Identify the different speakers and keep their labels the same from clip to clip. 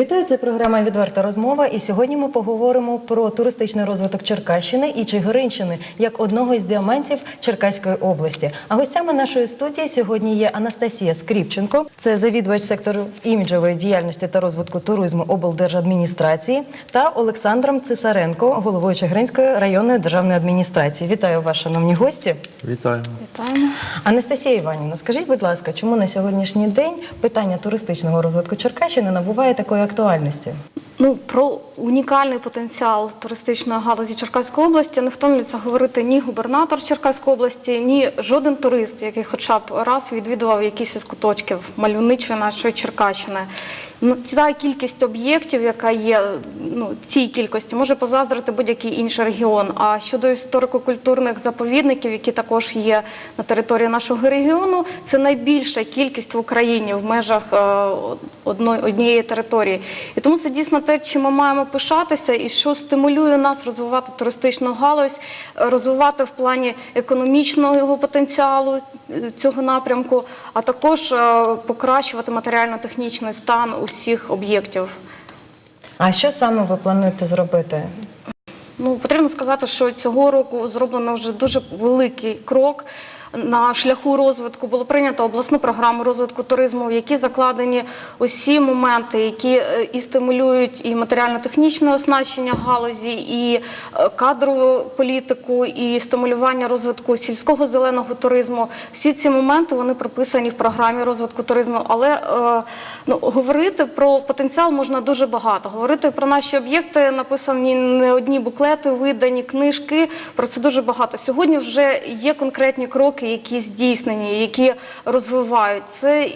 Speaker 1: it. Вітаю, це програма Відверта розмова. І сьогодні ми поговоримо про туристичний розвиток Черкащини і Чигиринщини як одного із діамантів Черкаської області. А гостями нашої студії сьогодні є Анастасія Скріпченко, це завідувач сектору іміджової діяльності та розвитку туризму облдержадміністрації, та Олександром Цесаренко, головою Чигиринської районної державної адміністрації. Вітаю вас, шановні гості.
Speaker 2: Вітаю.
Speaker 3: Вітаємо.
Speaker 1: Анастасія Іванівна, скажіть, будь ласка, чому на сьогоднішній день питання туристичного розвитку Черкащини набуває такої актуальності?
Speaker 3: Ну про унікальний потенціал туристичної галузі Черкаської області не втомлюється говорити ні губернатор Черкаської області, ні жоден турист, який хоча б раз відвідував якісь із куточків мальовничої нашої Черкащини. Ну, ця кількість об'єктів, яка є ну, цій кількості, може позаздрити будь-який інший регіон. А щодо історико-культурних заповідників, які також є на території нашого регіону, це найбільша кількість в Україні в межах е, однієї території. І тому це дійсно те, чим ми маємо пишатися, і що стимулює нас розвивати туристичну галузь, розвивати в плані економічного його потенціалу е, цього напрямку, а також е, покращувати матеріально-технічний стан усіх об'єктів.
Speaker 1: А що саме ви плануєте зробити?
Speaker 3: Ну, потрібно сказати, що цього року зроблено вже дуже великий крок. На шляху розвитку було прийнято обласну програму розвитку туризму, в якій закладені усі моменти, які е, і стимулюють і матеріально-технічне оснащення галузі, і е, кадрову політику, і стимулювання розвитку сільського зеленого туризму. Всі ці моменти вони прописані в програмі розвитку туризму. Але е, ну, говорити про потенціал можна дуже багато. Говорити про наші об'єкти написані не одні буклети, видані книжки. Про це дуже багато. Сьогодні вже є конкретні кроки, які здійснені, які розвивають. Це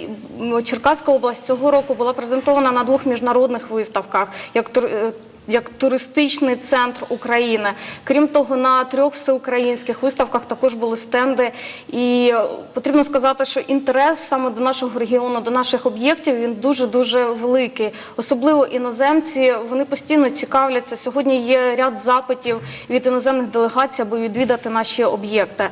Speaker 3: Черкаська область цього року була презентована на двох міжнародних виставках. як е, як туристичний центр України. Крім того, на трьох всеукраїнських виставках також були стенди. І е, потрібно сказати, що інтерес саме до нашого регіону, до наших об'єктів, він дуже дуже великий. Особливо іноземці вони постійно цікавляться. Сьогодні є ряд запитів від іноземних делегацій, аби відвідати наші об'єкти.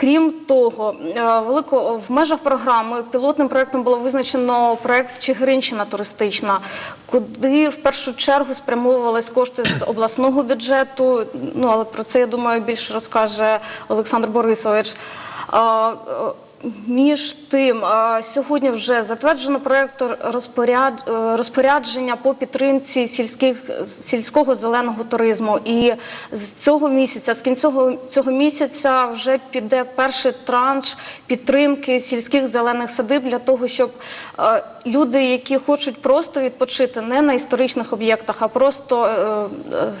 Speaker 3: Крім того, е, велико в межах програми пілотним проектом було визначено проект Чигиринщина туристична, куди в першу чергу спрямовувались кошти з обласного бюджету. Ну але про це я думаю більше розкаже Олександр Борисович. Між тим, сьогодні вже затверджено розпоряд, е, розпорядження по підтримці сільських сільського зеленого туризму. І з цього місяця, з кінця цього місяця, вже піде перший транш підтримки сільських зелених садиб для того, щоб е, люди, які хочуть просто відпочити не на історичних об'єктах, а просто е,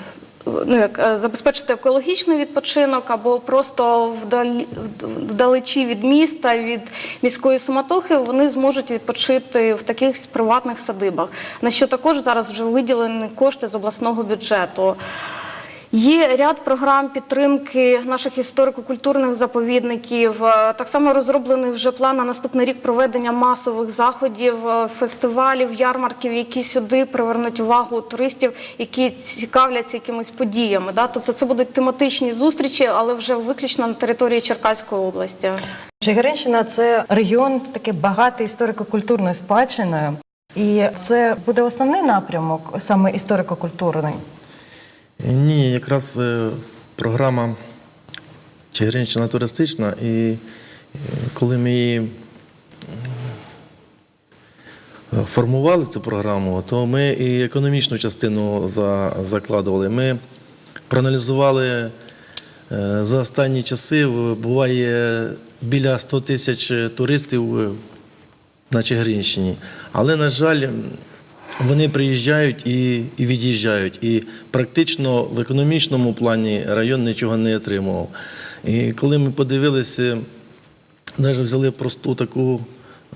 Speaker 3: ну, як, е, забезпечити екологічний відпочинок або просто вдалечі від міста, від міської суматохи, вони зможуть відпочити в таких приватних садибах, на що також зараз вже виділені кошти з обласного бюджету. Є ряд програм підтримки наших історико-культурних заповідників. Е, Так само розроблений вже план на наступний рік проведення масових заходів, е, фестивалів, ярмарків, які сюди привернуть увагу туристів, які цікавляться якимись подіями. Да? Тобто це будуть тематичні зустрічі, але вже виключно на території Черкаської області.
Speaker 1: Чигиринщина це регіон такий багатий історико-культурною спадщиною. І це буде основний напрямок, саме історико-культурний.
Speaker 2: Ні, якраз е, програма Чигиринщина туристична, і е, коли ми її е, формували цю програму, то ми і економічну частину закладували. Ми проаналізували за останні часи, буває біля 100 тисяч туристів на Чигиринщині. Але, на жаль, вони приїжджають і, і від'їжджають. І практично в економічному плані район нічого не отримував. І коли ми подивилися, навіть взяли просту таку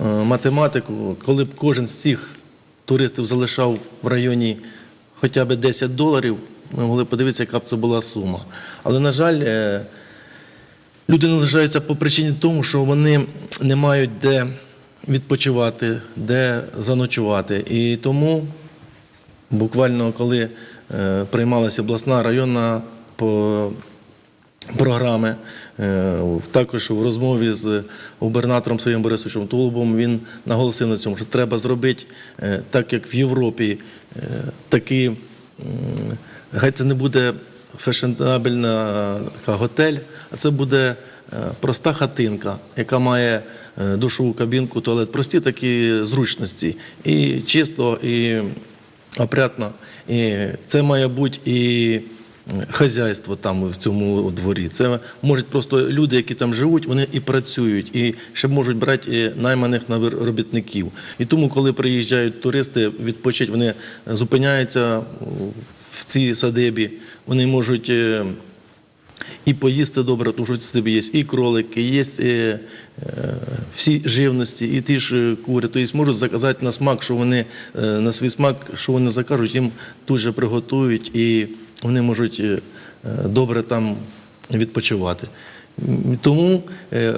Speaker 2: е, математику, коли б кожен з цих туристів залишав в районі хоча б 10 доларів, ми могли подивитися, яка б це була сума. Але, на жаль, е, Люди не по причині тому, що вони не мають де відпочивати, де заночувати. І тому буквально коли е, приймалася обласна районна по програми. Е, Також в розмові з губернатором Сергієм Борисовичем Тулубом він наголосив на цьому, що треба зробити е, так, як в Європі, такі, хай це не буде фешенабельна готель, а це буде проста хатинка, яка має душову кабінку, туалет, прості такі зручності. І чисто, і опрятно. І це має бути і хазяйство там в цьому дворі. Це можуть просто люди, які там живуть, вони і працюють, і ще можуть брати найманих на робітників. І тому, коли приїжджають туристи відпочити, вони зупиняються в цій садибі, вони можуть. І поїсти добре, тому що в тебе є і кролики, є е, е, всі живності, і ті ж е, кури. Тобто можуть заказати на смак, що вони на свій смак, що вони закажуть, їм тут же приготують, і вони можуть добре там відпочивати. Тому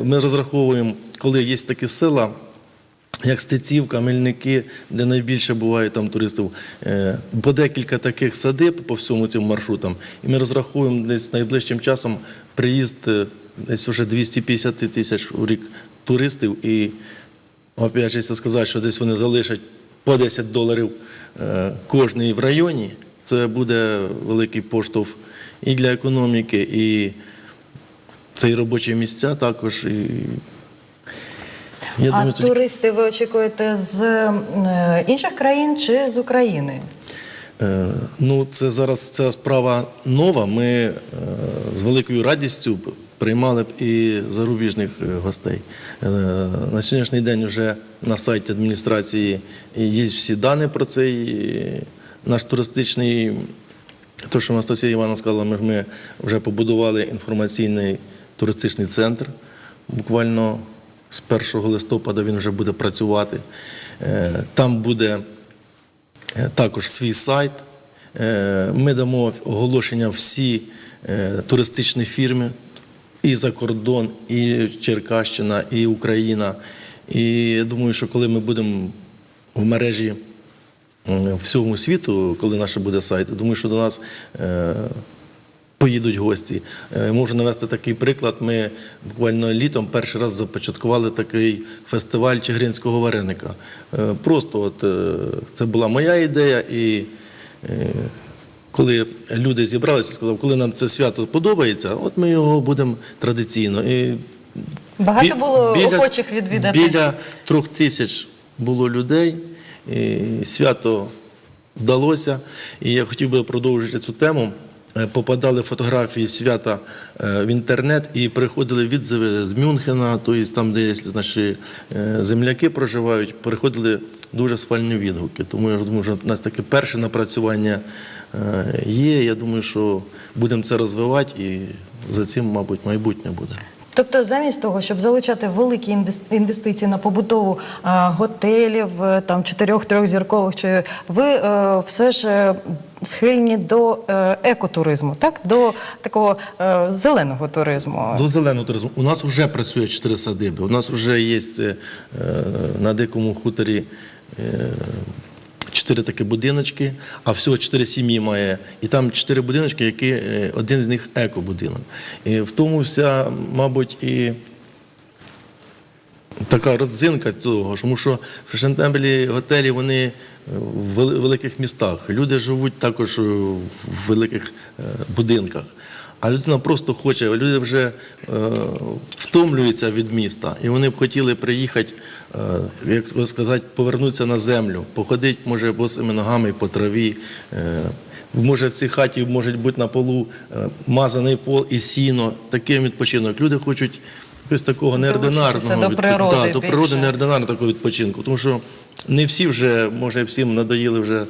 Speaker 2: ми розраховуємо, коли є такі села, як Стецівка, Мельники, де найбільше буває там туристів, е, по декілька таких садиб по всьому цим маршрутам. І ми розраховуємо десь найближчим часом приїзд е, десь вже 250 тисяч у рік туристів. І опять же, сказати, що десь вони залишать по 10 доларів е, кожний в районі, це буде великий поштовх і для економіки, і це і робочі місця також. І я
Speaker 1: а
Speaker 2: думаю, це
Speaker 1: туристи ви очікуєте з е, інших країн чи з України?
Speaker 2: Е, Ну, це зараз ця справа нова. Ми е, з великою радістю б приймали б і зарубіжних е, гостей. Е, На сьогоднішній день вже на сайті адміністрації є всі дані про цей е, наш туристичний. То, що Анастасія Івановна сказала, ми, ми вже побудували інформаційний туристичний центр. Буквально з 1 листопада він вже буде працювати. Е, Там буде Е, також свій сайт. Е, Ми дамо оголошення всі туристичні фірми і за кордон, і Черкащина, і Україна. І я думаю, що коли ми будемо в мережі м, всьому світу, коли наш буде сайт, думаю, що до нас поїдуть гості. Е, Можу навести такий приклад. Ми буквально літом перший раз започаткували такий фестиваль чигиринського вареника. Е, Просто от е, це була моя ідея, і коли люди зібралися, сказав, коли нам це свято подобається, от ми його будемо традиційно. І
Speaker 1: Багато було охочих відвідати?
Speaker 2: Біля трьох тисяч було людей. І свято вдалося. І я хотів би продовжити цю тему. Е, Попадали фотографії свята е, в інтернет і приходили відзиви з Мюнхена, тобто там, де наші е, земляки проживають, приходили дуже схвальні відгуки. Тому я думаю, що у нас таке перше напрацювання є. Я думаю, що будемо це розвивати і за цим, мабуть, майбутнє буде.
Speaker 1: Тобто, замість того, щоб залучати великі інвес- інвестиції на побудову а, готелів, е, там чотирьох трьохзіркових, чи ви е, все ж е, схильні до екотуризму, так до такого зеленого туризму.
Speaker 2: До зеленого туризму. У нас вже працює чотири садиби. У нас вже є на дикому хуторі чотири такі будиночки, а всього чотири сім'ї має. І там чотири будиночки, які е, один з них екобудинок. І в тому вся, мабуть, і така родзинка цього, тому що фешенебелі готелі вони в великих містах. Люди живуть також в великих е, будинках. А людина просто хоче, люди вже е, втомлюються від міста, і вони б хотіли приїхати, е, як сказати, повернутися на землю, походити, може, босими ногами по траві. Е, Може, в цій хаті може бути на полу е, мазаний пол і сіно, такий відпочинок. Люди хочуть якогось такого неординарного
Speaker 1: до природи
Speaker 2: Да, до природи неординарного такого відпочинку. Тому що не всі вже, може, всім надоїли вже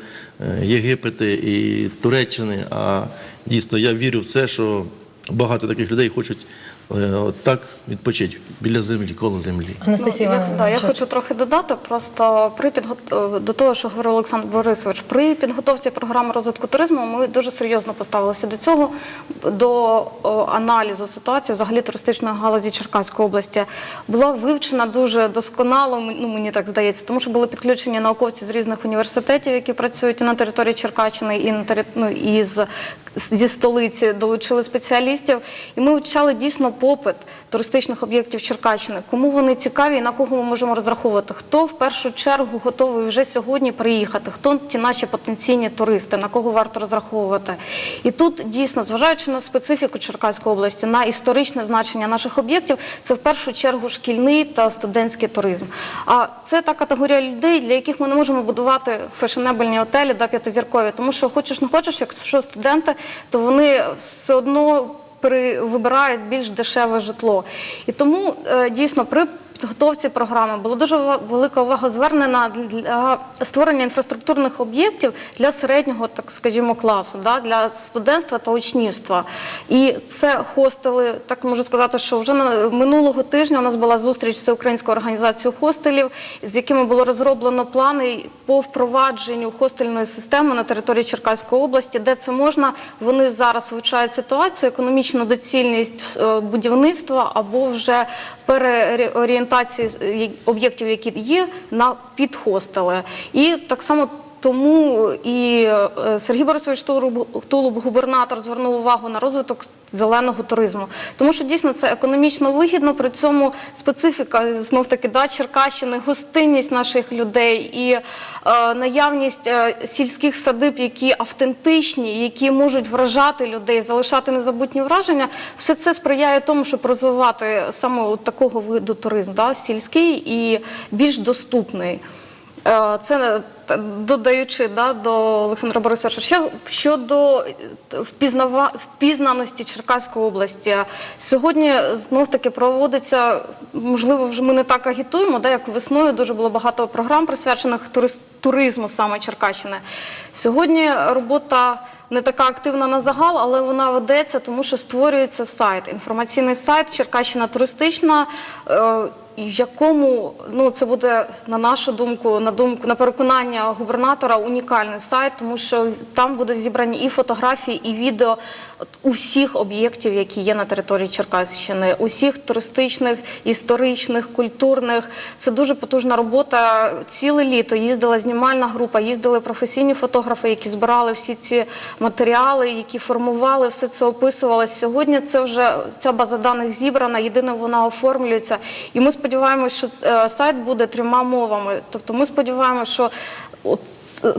Speaker 2: Єгипети і Туреччини, а дійсно я вірю в це, що багато таких людей хочуть от так відпочити біля землі, коло землі.
Speaker 1: Анастасія
Speaker 3: Ну, я,
Speaker 1: Івановна,
Speaker 3: да, я хочу трохи додати. Просто при підгот... е, до того, що говорив Олександр Борисович, при підготовці програми розвитку туризму ми дуже серйозно поставилися до цього, до о, аналізу ситуації взагалі туристичної галузі Черкаської області. Була вивчена дуже досконало, ну мені так здається, тому що були підключені науковці з різних університетів, які працюють і на території Черкащини, і на тери... ну, і з зі столиці долучили спеціалістів, і ми вивчали дійсно попит туристичних об'єктів Черкащини, кому вони цікаві і на кого ми можемо розраховувати, хто в першу чергу готовий вже сьогодні приїхати, хто ті наші потенційні туристи, на кого варто розраховувати. І тут дійсно, зважаючи на специфіку Черкаської області, на історичне значення наших об'єктів, це в першу чергу шкільний та студентський туризм. А це та категорія людей, для яких ми не можемо будувати фешенебельні готелі да, п'ятизіркові, тому що хочеш не хочеш, якщо студенти, то вони все одно при вибирають більш дешеве житло. І тому е, дійсно при підготовці програми було дуже велика увага звернена для створення інфраструктурних об'єктів для середнього, так скажімо, класу, да, для студентства та учнівства. І це хостели, так можу сказати, що вже на минулого тижня у нас була зустріч з Всеукраїнською організацією хостелів, з якими було розроблено плани по впровадженню хостельної системи на території Черкаської області, де це можна. Вони зараз вивчають ситуацію, економічну доцільність е, будівництва або вже переорієнтації об'єктів, які є, на підхостели. І так само. Тому і е, Сергій Борисович Тулуб, губернатор, звернув увагу на розвиток зеленого туризму, тому що дійсно це економічно вигідно. При цьому специфіка знов таки да, Черкащини, гостинність наших людей і е, наявність е, сільських садиб, які автентичні, які можуть вражати людей, залишати незабутні враження. Все це сприяє тому, щоб розвивати саме от такого виду туризм, да, сільський і більш доступний. Е, Це додаючи да, до Олександра Борисовича ще щодо е, впізнава, впізнаності Черкаської області. Сьогодні знов таки проводиться, можливо, вже ми не так агітуємо, да, як весною дуже було багато програм, присвячених туризму саме Черкащини. Сьогодні робота. Не така активна на загал, але вона ведеться, тому що створюється сайт, інформаційний сайт Черкащина туристична, е, якому ну це буде на нашу думку, на думку на переконання губернатора унікальний сайт, тому що там будуть зібрані і фотографії, і відео усіх об'єктів, які є на території Черкащини, усіх туристичних, історичних, культурних. Це дуже потужна робота. Ціле літо їздила знімальна група, їздили професійні фотографи, які збирали всі ці матеріали, які формували, все це описувалось. Сьогодні це вже ця база даних зібрана, єдине вона оформлюється. І ми сподіваємося, що е, сайт буде трьома мовами. Тобто ми сподіваємося, що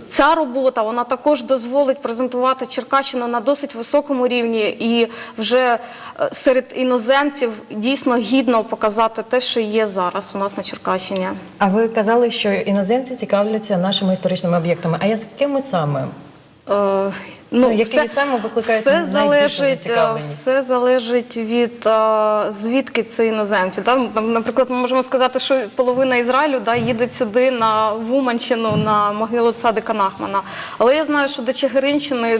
Speaker 3: ця робота вона також дозволить презентувати Черкащину на досить високому рівні і вже е, серед іноземців дійсно гідно показати те, що є зараз у нас на Черкащині.
Speaker 1: А ви казали, що іноземці цікавляться нашими історичними об'єктами. А якими саме?
Speaker 3: Е,
Speaker 1: Ну, які саме викликають
Speaker 3: все залежить, е, все залежить від а, звідки це іноземці. Да? Наприклад, ми можемо сказати, що половина Ізраїлю да, їде сюди на Вуманщину, на могилу Цадика Нахмана. Але я знаю, що до Чигиринщини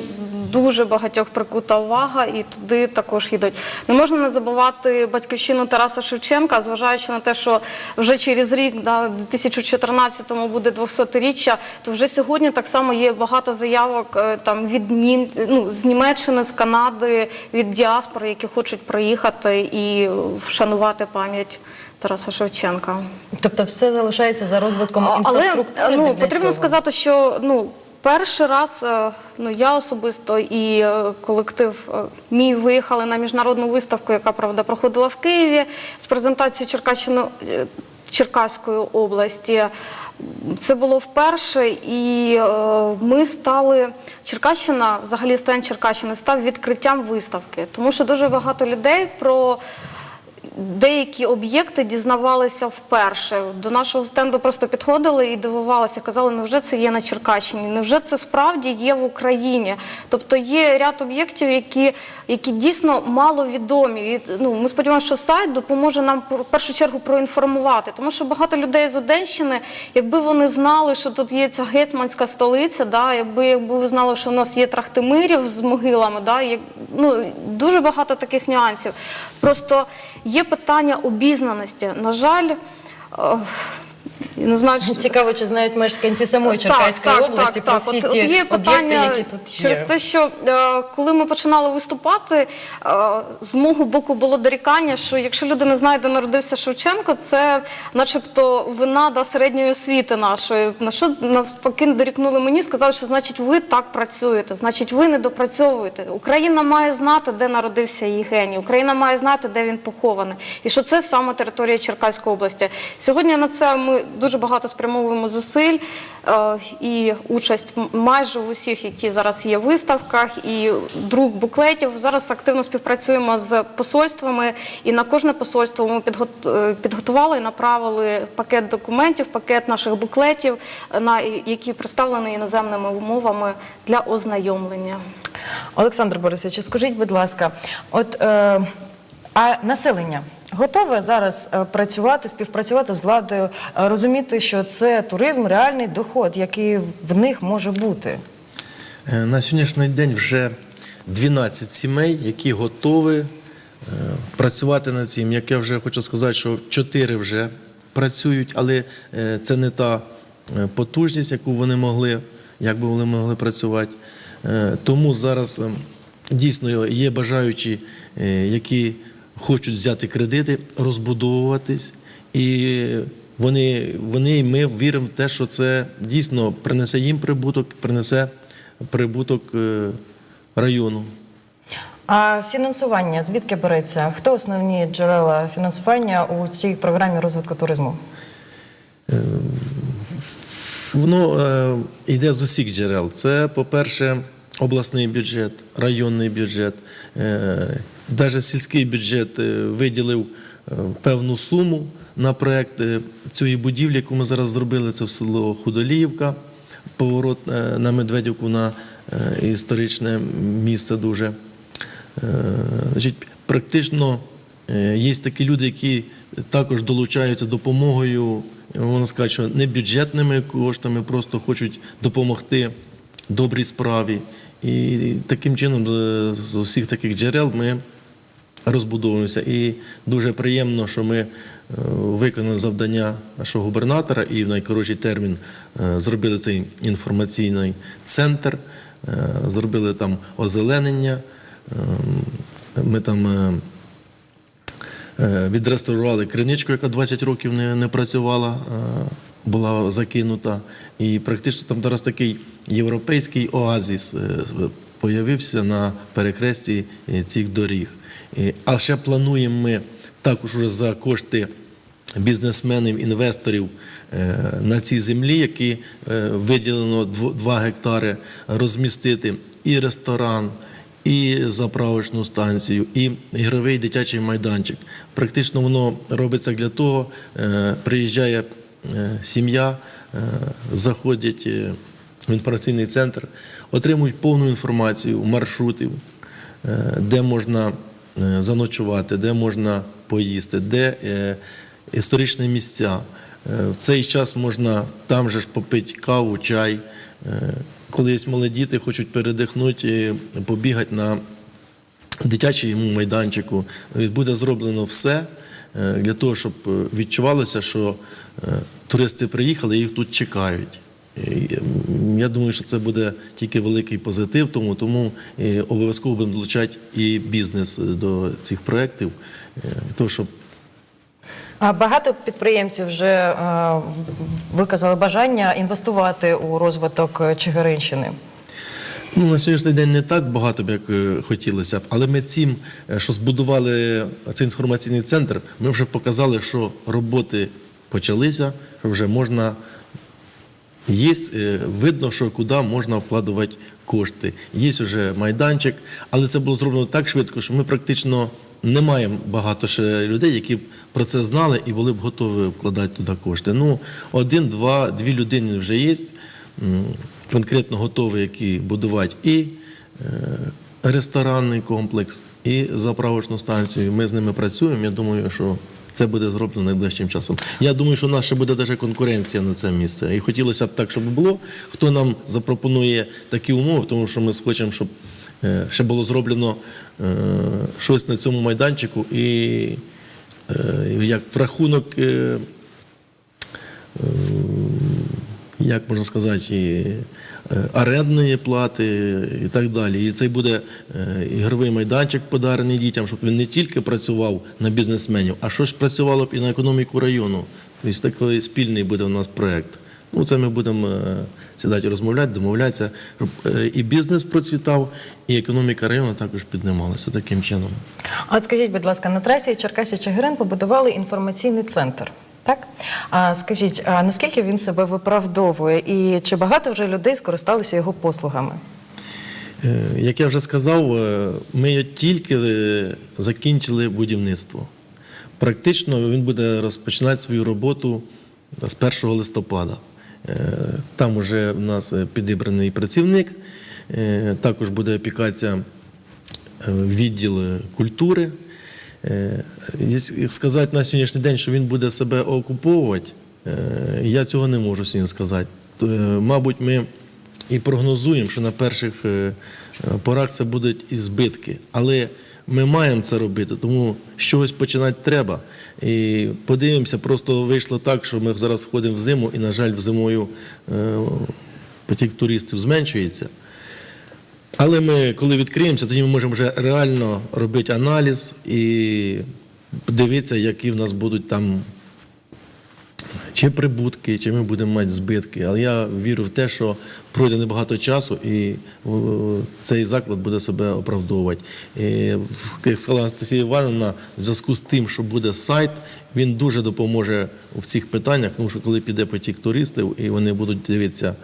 Speaker 3: дуже багатьох прикута увага, і туди також їдуть. Не можна не забувати батьківщину Тараса Шевченка, зважаючи на те, що вже через рік, да, в 2014-му буде 200-річчя, то вже сьогодні так само є багато заявок е, там від Нім... ну, з Німеччини, з Канади, від діаспори, які хочуть приїхати і вшанувати пам'ять Тараса Шевченка.
Speaker 1: Тобто все залишається за розвитком інфраструктури.
Speaker 3: Але ну,
Speaker 1: для
Speaker 3: потрібно
Speaker 1: цього.
Speaker 3: сказати, що ну. Перший раз е, ну я особисто і е, колектив е, мій виїхали на міжнародну виставку, яка правда проходила в Києві з презентацією Черкащини Черкаської області. Це було вперше, і ми стали Черкащина, взагалі стан Черкащини став відкриттям виставки, тому що дуже багато людей про деякі об'єкти дізнавалися вперше. До нашого стенду просто підходили і дивувалися, казали, невже це є на Черкащині, невже це справді є в Україні. Тобто є ряд об'єктів, які, які дійсно маловідомі. І, ну, ми сподіваємося, що сайт допоможе нам в першу чергу проінформувати, тому що багато людей з Одещини, якби вони знали, що тут є ця гетьманська столиця, да, якби, якби знали, що в нас є Трахтимирів з могилами, да, як, ну, дуже багато таких нюансів. Просто є питання обізнаності. На жаль, е, не знаю, що-
Speaker 1: Цікаво, чи знають мешканці самої Черкаської області про всі
Speaker 3: от,
Speaker 1: ті
Speaker 3: от є
Speaker 1: об'єкти, які тут
Speaker 3: через те, що е, коли ми починали виступати, е, з мого боку було дорікання, що якщо люди не знають, де народився Шевченко, це начебто вина да, середньої освіти нашої. На що навпаки дорікнули мені, сказали, що значить ви так працюєте, значить ви не допрацьовуєте. Україна має знати, де народився її геній, Україна має знати, де він похований, і що це саме територія Черкаської області. Сьогодні на це ми дуже багато спрямовуємо зусиль е, і участь майже в усіх, які зараз є в виставках, і друк буклетів. Зараз активно співпрацюємо з посольствами, і на кожне посольство ми е, підготували і направили пакет документів, пакет наших буклетів, е, які представлені іноземними умовами для ознайомлення.
Speaker 1: Олександр Борисович, скажіть, будь ласка, от а населення готове зараз е, працювати, співпрацювати з владою, е, розуміти, що це туризм, реальний доход, який в них може бути?
Speaker 2: Е, На сьогоднішній день вже 12 сімей, які готові працювати над цим. Як я вже хочу сказати, що 4 вже працюють, але це не та потужність, яку вони могли, як би вони могли працювати. Тому зараз е, дійсно є бажаючі, які хочуть взяти кредити, розбудовуватись. І вони, вони і ми віримо в те, що це дійсно принесе їм прибуток, принесе прибуток е, району.
Speaker 1: А фінансування звідки береться? Хто основні джерела фінансування у цій програмі розвитку туризму?
Speaker 2: Воно е, йде з усіх джерел. Це, по-перше, обласний бюджет, районний бюджет, е, навіть сільський бюджет е, виділив е, певну суму на проект е, цієї будівлі, яку ми зараз зробили. Це в село Худоліївка, поворот на Медведівку на історичне місце дуже. Практично є такі люди, які також долучаються допомогою, можна сказати, що не бюджетними коштами, просто хочуть допомогти добрій справі. І таким чином з усіх таких джерел ми розбудовуємося. І дуже приємно, що ми е, виконали завдання нашого губернатора і в найкоротший термін е, зробили цей інформаційний центр, е, зробили там озеленення. Ми там відреставрували криничку, яка 20 років не, не працювала, була закинута. І практично там зараз такий європейський оазіс появився на перехресті цих доріг. А ще плануємо ми також уже за кошти бізнесменів, інвесторів е, на цій землі, які е, виділено 2 гектари, розмістити і ресторан, і заправочну станцію, і ігровий дитячий майданчик. Практично воно робиться для того, е, приїжджає сім'я, заходять в інформаційний центр, отримують повну інформацію маршрутів, де можна заночувати, де можна поїсти, де е, історичні місця. Е, В цей час можна там же ж попити каву, чай. Е, Коли є малі діти, хочуть передихнути, е, побігати на дитячому майданчику. Е, Буде зроблено все е, для того, щоб е, відчувалося, що е, туристи приїхали і їх тут чекають. Я думаю, що це буде тільки великий позитив, тому, тому е, обов'язково будемо долучати і бізнес е, до цих проєктів, е, того, щоб
Speaker 1: А багато підприємців вже виказали бажання інвестувати у розвиток Чигиринщини.
Speaker 2: Ну, на сьогоднішній день не так багато, б, як хотілося б, але ми цим, що збудували цей інформаційний центр, ми вже показали, що роботи почалися, що вже можна. Є, е, видно, що куди можна вкладувати кошти. Є вже майданчик, але це було зроблено так швидко, що ми практично немає багато ще людей, які б про це знали і були б готові вкладати туди кошти. Ну, один, два, дві людини вже є, конкретно готові, які будувати і е, ресторанний комплекс, і заправочну станцію. Ми з ними працюємо. Я думаю, що це буде зроблено найближчим часом. Я думаю, що у нас ще буде навіть конкуренція на це місце. І хотілося б так, щоб було. Хто нам запропонує такі умови, тому що ми хочемо, щоб е, ще було зроблено е, щось на цьому майданчику і е, як в рахунок. Як можна сказати, і, е, орендної плати і так далі. І це буде е, ігровий майданчик подарений дітям, щоб він не тільки працював на бізнесменів, а що ж працювало б і на економіку району. Тобто такий спільний буде у нас проєкт. Ну, це ми будемо е, сідати розмовляти, домовлятися, щоб і бізнес процвітав, і економіка району також піднімалася таким чином.
Speaker 1: От скажіть, будь ласка, на трасі Черкасі Чигирин побудували інформаційний центр. Так, а скажіть, а наскільки він себе виправдовує, і чи багато вже людей скористалися його послугами?
Speaker 2: Е, Як я вже сказав, е, ми тільки е, закінчили будівництво. Практично він буде розпочинати свою роботу з 1 листопада. Там вже в нас підібраний працівник, також буде опікатися відділ культури. Е, сказати на сьогоднішній день, що він буде себе окуповувати, е, я цього не можу сьогодні сказати. Е, Мабуть, ми і прогнозуємо, що на перших порах це будуть і збитки. Але ми маємо це робити, тому чогось починати треба. І подивимося, просто вийшло так, що ми зараз входимо в зиму, і, на жаль, в зимою потік туристів зменшується. Але ми, коли відкриємося, тоді ми можемо вже реально робити аналіз і дивитися, які в нас будуть там чи прибутки, чи ми будемо мати збитки. Але я вірю в те, що пройде небагато часу, і цей заклад буде себе оправдовувати. Як сказала Анастасія Івановна, в зв'язку з тим, що буде сайт, він дуже допоможе в цих питаннях, тому що коли піде потік туристів, і вони будуть дивитися.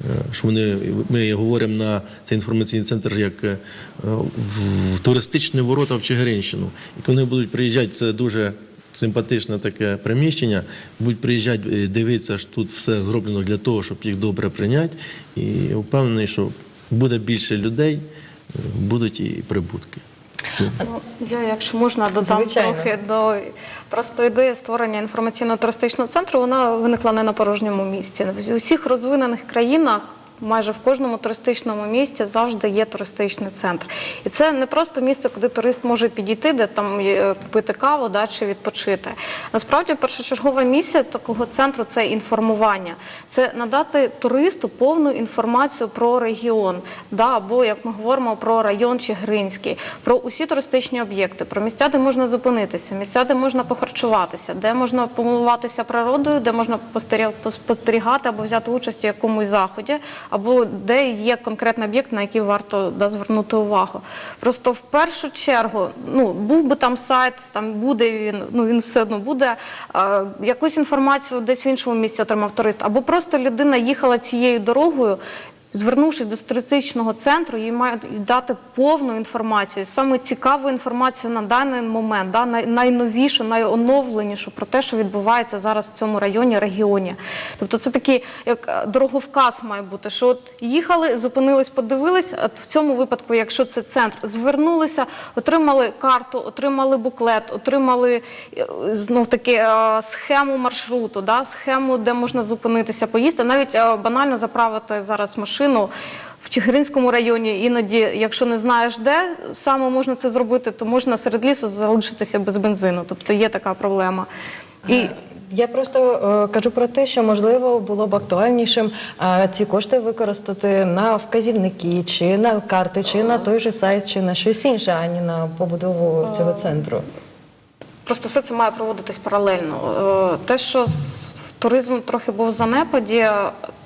Speaker 2: Е, Що вони ми говоримо на цей інформаційний центр як е, в, туристичні ворота в Чигиринщину. І коли вони будуть приїжджати, це дуже симпатичне таке приміщення. Будуть приїжджати, е, дивитися, що тут все зроблено для того, щоб їх добре прийняти. І впевнений, що буде більше людей, будуть і прибутки.
Speaker 3: Ну, я, якщо можна, додам
Speaker 1: Звичайно.
Speaker 3: трохи до просто ідея створення інформаційно-туристичного центру, вона виникла не на порожньому місці. В усіх розвинених країнах. Майже в кожному туристичному місті завжди є туристичний центр. І це не просто місце, куди турист може підійти, де там є, пити каву да, чи відпочити. Насправді, першочергова місія такого центру це інформування. Це надати туристу повну інформацію про регіон, да, або як ми говоримо про район Чигиринський, про усі туристичні об'єкти, про місця, де можна зупинитися, місця, де можна похарчуватися, де можна помилуватися природою, де можна спостерігати або взяти участь у якомусь заході, або де є конкретний об'єкт, на який варто звернути увагу. Просто в першу чергу, ну був би там сайт, там буде він, ну він все одно буде. Е, якусь інформацію десь в іншому місці отримав турист, або просто людина їхала цією дорогою. Звернувшись до туристичного центру, їй мають дати повну інформацію, саме цікаву інформацію на даний момент, да, найновішу, найоновленішу про те, що відбувається зараз в цьому районі, регіоні. Тобто це такий як е, дороговказ має бути, що от їхали, зупинились, подивились. От в цьому випадку, якщо це центр, звернулися, отримали карту, отримали буклет, отримали е, знов таки е, схему маршруту, да, схему, де можна зупинитися, поїсти, навіть банально заправити зараз машину. В Чигиринському районі іноді, якщо не знаєш де саме можна це зробити, то можна серед лісу залишитися без бензину. Тобто є така проблема. І
Speaker 1: Я просто е, кажу про те, що можливо було б актуальнішим е, ці кошти використати на вказівники, чи на карти, чи на той же сайт, чи на щось інше, ані на побудову цього центру.
Speaker 3: Просто все це має проводитись паралельно. Е, Те, що туризм трохи був в занепаді,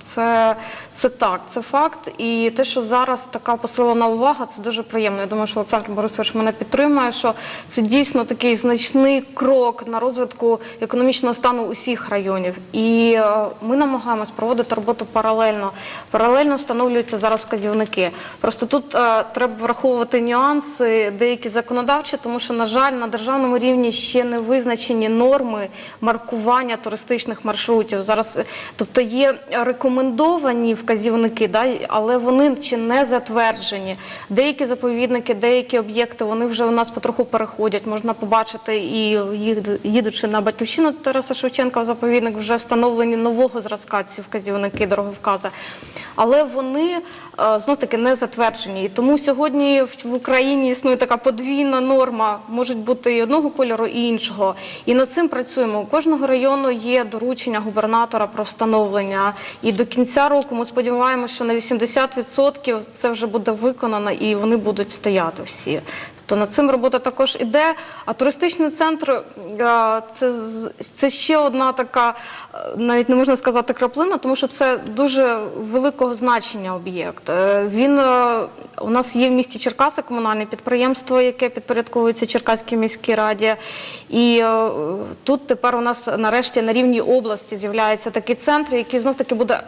Speaker 3: Це, це так, це факт. І те, що зараз така посилена увага, це дуже приємно. Я думаю, що Олександр Борисович мене підтримує, що це дійсно такий значний крок на розвитку економічного стану усіх районів. І е, ми намагаємось проводити роботу паралельно. Паралельно встановлюються зараз вказівники. Просто тут е, треба враховувати нюанси, деякі законодавчі, тому що, на жаль, на державному рівні ще не визначені норми маркування туристичних маршрутів. Зараз, е, тобто є рекомендовані вказівники, але вони ще не затверджені. Деякі заповідники, деякі об'єкти вони вже у нас потроху переходять. Можна побачити і їдучи на батьківщину Тараса Шевченка заповідник, вже встановлені нового зразка ці вказівники, дороговкази. Але вони знов таки не затверджені. І тому сьогодні в Україні існує така подвійна норма, можуть бути і одного кольору, і іншого. І над цим працюємо. У кожного району є доручення губернатора про встановлення. І до кінця року ми сподіваємося, що на 80% це вже буде виконано і вони будуть стояти всі. То над цим робота також іде. А туристичний центр е, це, це ще одна така, е, навіть не можна сказати краплина, тому що це дуже великого значення об'єкт. Е, Він у нас є в місті Черкаси комунальне підприємство, яке підпорядковується Черкаській міській раді. І тут тепер у нас нарешті на рівні області з'являється такий центр, який знов таки буде.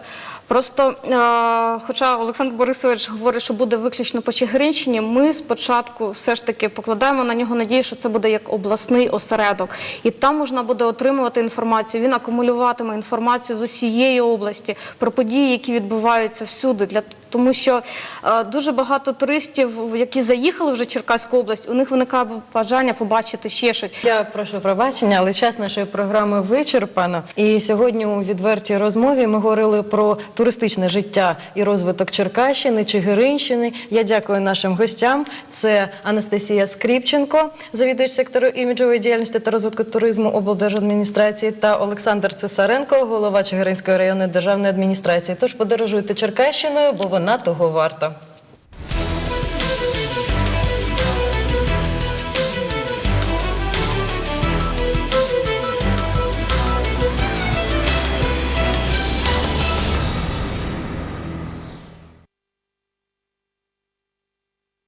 Speaker 3: Просто, е, хоча Олександр Борисович говорить, що буде виключно по Чигиринщині, ми спочатку все ж таки покладаємо на нього надію, що це буде як обласний осередок. І там можна буде отримувати інформацію. Він акумулюватиме інформацію з усієї області про події, які відбуваються всюди. Для тому, що е, дуже багато туристів, які заїхали вже в Черкаську область, у них виникає бажання побачити ще щось.
Speaker 1: Я прошу пробачення, але час нашої програми вичерпано. І сьогодні у відвертій розмові ми говорили про туристичне життя і розвиток Черкащини, Чигиринщини. Я дякую нашим гостям. Це Анастасія Скріпченко, завідувач сектору іміджової діяльності та розвитку туризму облдержадміністрації, та Олександр Цесаренко, голова Чигиринської районної державної адміністрації. Тож подорожуйте Черкащиною, бо вона того варта.